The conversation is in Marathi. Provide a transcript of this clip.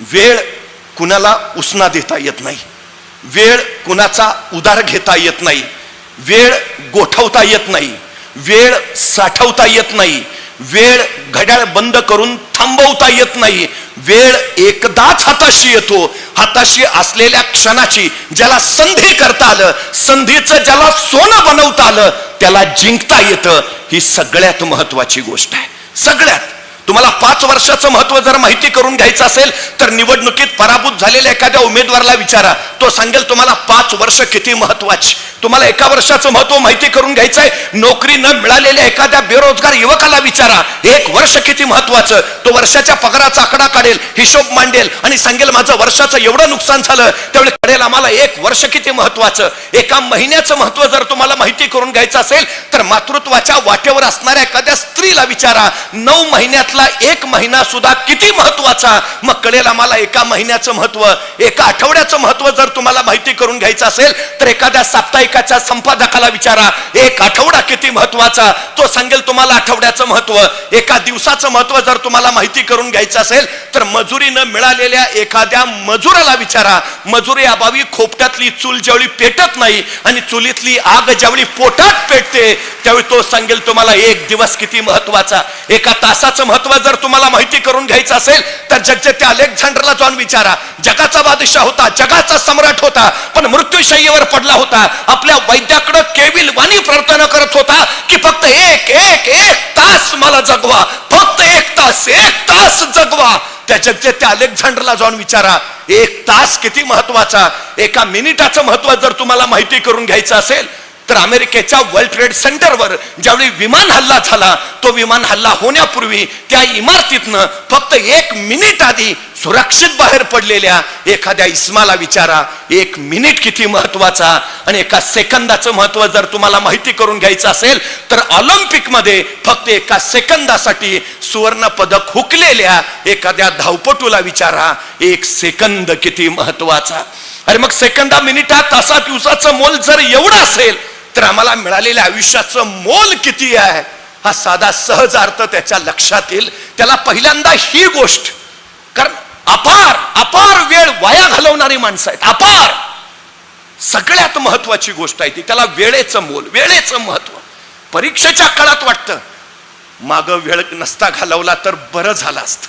वेळ कुणाला उसना देता येत नाही. वेळ कुणाचा उदार घेता येत नाही. वेळ गोठवता येत नाही. वेळ साठवता येत नाही. वेळ घड्याळ बंद करून थांबवता येत नाही. वेळ एकदाच हाताशी येतो. हाताशी असलेल्या क्षणाची ज्याला संधी करता आलं संधीचं ज्याला सोनं बनवता आलं त्याला जिंकता येतं. ही सगळ्यात महत्वाची गोष्ट आहे. सगळ्यात. तुम्हाला पाच वर्षाचं महत्त्व जर माहिती करून घ्यायचं असेल तर निवडणुकीत पराभूत झालेल्या एखाद्या उमेदवाराला विचारा. तो सांगेल तुम्हाला पाच वर्ष किती महत्वाची तुम्हाला एका वर्षाचं महत्त्व माहिती करून घ्यायचं आहे नोकरी न मिळालेल्या एखाद्या बेरोजगार युवकाला विचारा. एक वर्ष किती महत्वाचं तो वर्षाच्या पगाराचा आकडा काढेल हिशोब मांडेल आणि सांगेल माझं वर्षाचं एवढं नुकसान झालं. त्यावेळी कळेल आम्हाला एक वर्ष किती महत्वाचं एका महिन्याचं महत्त्व जर तुम्हाला माहिती करून घ्यायचं असेल तर मातृत्वाच्या वाटेवर असणाऱ्या एखाद्या स्त्रीला विचारा. नऊ महिन्यातला एक महिना सुद्धा किती महत्त्वाचा? मग कळेल आम्हाला एका महिन्याचं महत्त्व एका आठवड्याचं महत्त्व जर तुम्हाला माहिती करून घ्यायचं असेल तर एखाद्या साप्ताहिकाच्या संपादकाला विचारा. एक आठवडा किती महत्त्वाचा? तो सांगेल तुम्हाला आठवड्याचं महत्त्व. एका दिवसाचं महत्त्व जर तुम्हाला माहिती करून घ्यायचं असेल तर मजुरी न मिळालेल्या एखाद्या मजुराला विचारा. मजुरी अभावी खोपट्यातली चूल ज्यावेळी पेटत नाही आणि चुलीतली आग ज्यावेळी पोटात पेटते त्यावेळी तो सांगेल तुम्हाला एक दिवस किती महत्त्वाचा? एका तासाचं महत्त्व जर तुम्हाला माहिती करून घ्यायचं असेल तर जगचे त्या अलेक्झांडरला जाऊन विचारा. जगाचा बादशाह होता जगाचा सम्राट होता पण मृत्यूशय्येवर पडला होता. आपल्या वैद्याकडे केविल वाणी प्रार्थना करत होता की फक्त एक एक एक तास मला जगवा. फक्त एक तास एक तास जगवा. त्या जगचे त्या अलेक्झांडरला जाऊन विचारा. एक तास किती महत्त्वाचा? एका मिनिटाचं महत्त्व जर तुम्हाला माहिती करून घ्यायचं असेल तर अमेरिकेच्या वर्ल्ड ट्रेड सेंटरवर ज्यावेळी विमान हल्ला झाला तो विमान हल्ला होण्यापूर्वी त्या इमारतीतनं फक्त एक मिनिट आधी सुरक्षित बाहेर पडलेल्या एखाद्या इस्माला विचारा. एक मिनिट किती महत्त्वाचा आणि एका सेकंदाचं महत्त्व जर तुम्हाला माहिती करून घ्यायचं असेल तर ऑलिम्पिकमध्ये फक्त एका सेकंदासाठी सुवर्ण पदक हुकलेल्या एखाद्या धावपटूला विचारा. एक सेकंद किती महत्त्वाचा. अरे मग सेकंदा मिनिटात तासा दिवसाचं मोल जर एवढं असेल तर आम्हाला मिळालेल्या आयुष्याचं मोल किती आहे? हा साधा सहज अर्थ त्याच्या लक्षात येईल. त्याला पहिल्यांदा ही गोष्ट कारण अपार अपार वेळ वाया घालवणारी माणसं आहेत. अपार! सगळ्यात महत्वाची गोष्ट आहे ती. त्याला वेळेचं मोल वेळेचं महत्त्व. परीक्षेच्या काळात वाटतं माग वेळ नसता घालवला तर बरं झालं असतं.